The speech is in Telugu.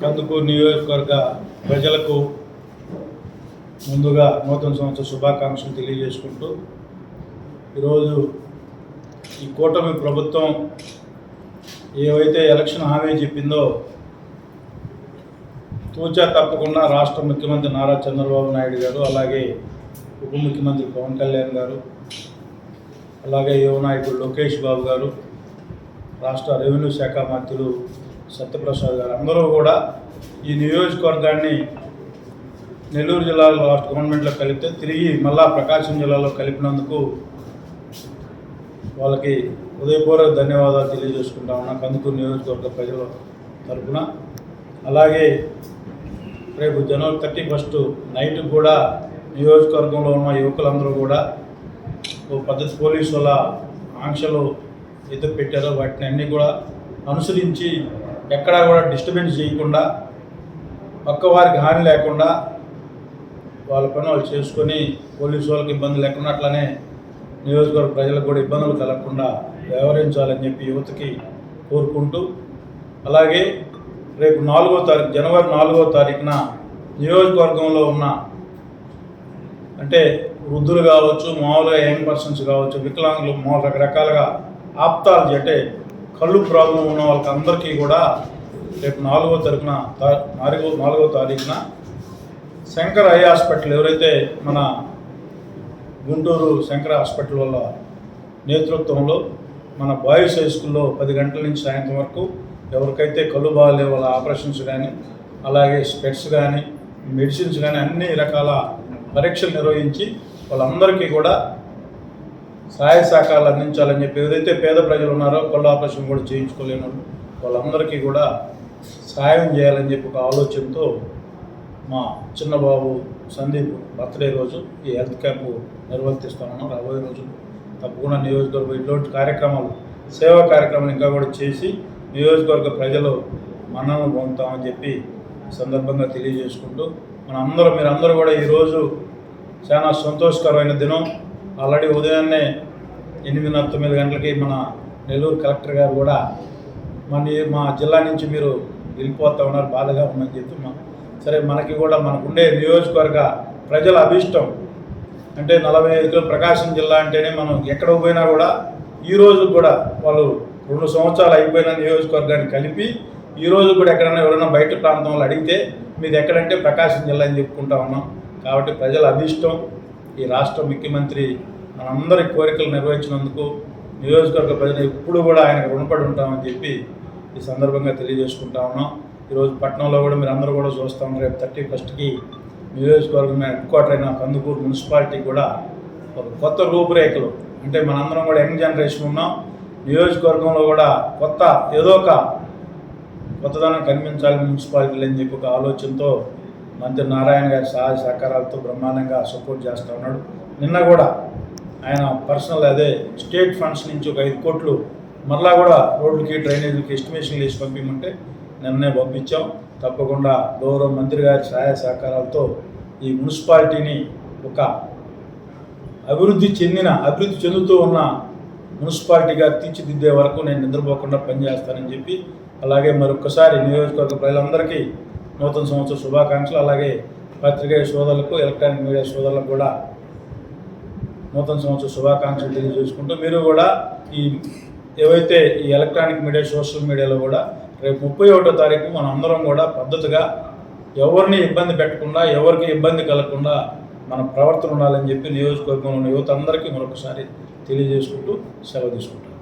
కందుకూరు నియోజకవర్గ ప్రజలకు ముందుగా నూతన సంవత్సర శుభాకాంక్షలు తెలియజేసుకుంటూ ఈరోజు ఈ కూటమి ప్రభుత్వం ఏవైతే ఎలక్షన్ హామీ చెప్పిందో తూచా తప్పకుండా రాష్ట్ర ముఖ్యమంత్రి నారా చంద్రబాబు నాయుడు గారు అలాగే ఉప ముఖ్యమంత్రి పవన్ కళ్యాణ్ గారు అలాగే యువ నాయకుడు లోకేష్ బాబు గారు రాష్ట్ర రెవెన్యూ శాఖ మంత్రులు సత్యప్రసాద్ గారు. అందరూ కూడా ఈ నియోజకవర్గాన్ని నెల్లూరు జిల్లాలో రాష్ట్ర గవర్నమెంట్లో కలిపితే తిరిగి మళ్ళా ప్రకాశం జిల్లాలో కలిపినందుకు వాళ్ళకి ఉదయపూర్వక ధన్యవాదాలు తెలియజేసుకుంటా ఉన్నా కందుకూరు నియోజకవర్గ ప్రజల తరపున. అలాగే రేపు జనవరి థర్టీ ఫస్ట్ నైట్ కూడా నియోజకవర్గంలో ఉన్న యువకులందరూ కూడా ఓ పద్ధతి పోలీసు వాళ్ళ ఆంక్షలు ఎదురు పెట్టారో వాటిని అన్నీ కూడా అనుసరించి ఎక్కడా కూడా డిస్టర్బెన్స్ చేయకుండా పక్క వారికి హాని లేకుండా వాళ్ళ పని వాళ్ళు చేసుకొని పోలీసు వాళ్ళకి ఇబ్బంది లేకుండా అట్లానే నియోజకవర్గ ప్రజలకు కూడా ఇబ్బందులు కలగకుండా వ్యవహరించాలని చెప్పి యువతకి కోరుకుంటూ అలాగే రేపు నాలుగో తారీఖు జనవరి నాలుగో తారీఖున నియోజకవర్గంలో ఉన్న అంటే వృద్ధులు కావచ్చు మామూలుగా యంగ్ పర్సన్స్ కావచ్చు వికలాంగులు మామూలు రకరకాలుగా ఆప్తాలజీ అంటే కళ్ళు ప్రాబ్లం ఉన్న వాళ్ళకందరికీ కూడా రేపు నాలుగో తరఫున తా- నాలుగో నాలుగో తారీఖున శంకర్ ఐ హాస్పిటల్ ఎవరైతే మన గుంటూరు శంకర్ హాస్పిటల్ వల్ల నేతృత్వంలో మన బాయ్స్ హై స్కూల్లో పది గంటల నుంచి సాయంత్రం వరకు ఎవరికైతే కళ్ళు బాగాలేవు వాళ్ళ ఆపరేషన్స్ కానీ అలాగే స్పెట్స్ కానీ మెడిసిన్స్ కానీ అన్ని రకాల పరీక్షలు నిర్వహించి వాళ్ళందరికీ కూడా సహాయ సహకారాలు అందించాలని చెప్పి ఏదైతే పేద ప్రజలు ఉన్నారో కళ్ళు ఆపరేషన్ కూడా చేయించుకోలేని వాళ్ళు, వాళ్ళందరికీ కూడా సహాయం చేయాలని చెప్పి ఒక ఆలోచనతో మా చిన్నబాబు సందీప్ బర్త్డే రోజు ఈ హెల్త్ క్యాంపు నిర్వర్తిస్తామన్నాం రాబోయే రోజు తప్పకుండా నియోజకవర్గం ఇటువంటి కార్యక్రమాలు సేవా కార్యక్రమాలు ఇంకా కూడా చేసి నియోజకవర్గ ప్రజలు మన్ననలు పొందుతామని చెప్పి సందర్భంగా తెలియజేసుకుంటూ మన అందరూ మీరందరూ కూడా ఈరోజు చాలా సంతోషకరమైన దినం. ఆల్రెడీ ఉదయాన్నే ఎనిమిదిన్నర తొమ్మిది గంటలకి మన నెల్లూరు కలెక్టర్ గారు కూడా మన మా జిల్లా నుంచి మీరు వెళ్ళిపోతా ఉన్నారు బాధగా ఉందని చెప్పి మా సరే మనకి కూడా మనకుండే నియోజకవర్గ ప్రజల అభిష్టం అంటే నలభై ఐదు కిలో ప్రకాశం జిల్లా అంటేనే మనం ఎక్కడ పోయినా కూడా ఈ రోజు కూడా వాళ్ళు రెండు సంవత్సరాలు అయిపోయిన నియోజకవర్గాన్ని కలిపి ఈ రోజు కూడా ఎక్కడైనా ఎవరైనా బయట ప్రాంతంలో అడిగితే మీది ఎక్కడంటే ప్రకాశం జిల్లా అని చెప్పుకుంటా ఉన్నాం. కాబట్టి ప్రజల అభిష్టం ఈ రాష్ట్ర ముఖ్యమంత్రి మనందరి కోరికలు నెరవేర్చినందుకు నియోజకవర్గ ప్రజలు ఎప్పుడు కూడా ఆయనకు రుణపడి ఉంటామని చెప్పి ఈ సందర్భంగా తెలియజేసుకుంటా ఉన్నాం. ఈరోజు పట్టణంలో కూడా మీరు అందరూ కూడా చూస్తాం రేపు థర్టీ ఫస్ట్కి నియోజకవర్గం హెడ్ క్వార్టర్ అయిన కందుకూరు మున్సిపాలిటీ కూడా ఒక కొత్త రూపురేఖలు. అంటే మనందరం కూడా యంగ్ జనరేషన్ ఉన్నాం. నియోజకవర్గంలో కూడా కొత్త ఏదో ఒక కొత్తదనం కనిపించాలి మున్సిపాలిటీలు అని చెప్పి ఒక ఆలోచనతో మంత్రి నారాయణ గారి సహాయ సహకారాలతో బ్రహ్మాండంగా సపోర్ట్ చేస్తూ ఉన్నాడు. నిన్న కూడా ఆయన పర్సనల్ అదే స్టేట్ ఫండ్స్ నుంచి ఒక ఐదు కోట్లు మరలా కూడా రోడ్లకి డ్రైనేజీలకి ఎస్టిమేషన్లు వేసి పంపించమంటే నిన్నే పంపించాం. తప్పకుండా గౌరవ మంత్రి గారి సహాయ సహకారాలతో ఈ మున్సిపాలిటీని ఒక అభివృద్ధి చెందిన అభివృద్ధి చెందుతూ ఉన్న మున్సిపాలిటీగా తీర్చిదిద్దే వరకు నేను నిద్రపోకుండా పనిచేస్తానని చెప్పి అలాగే మరొకసారి నియోజకవర్గ ప్రజలందరికీ నూతన సంవత్సర శుభాకాంక్షలు. అలాగే పత్రికా సోదరులకు ఎలక్ట్రానిక్ మీడియా సోదరులకు కూడా నూతన సంవత్సర శుభాకాంక్షలు తెలియజేసుకుంటూ మీరు కూడా ఈ ఏవైతే ఈ ఎలక్ట్రానిక్ మీడియా సోషల్ మీడియాలో కూడా రేపు ముప్పై ఒకటో తారీఖు మనం అందరం కూడా పద్ధతిగా ఎవరిని ఇబ్బంది పెట్టకుండా ఎవరికి ఇబ్బంది కలగకుండా మన ప్రవర్తన ఉండాలని చెప్పి నియోజకవర్గంలో ఉన్న యువత అందరికీ మరొకసారి తెలియజేసుకుంటూ సెలవు తీసుకుంటాం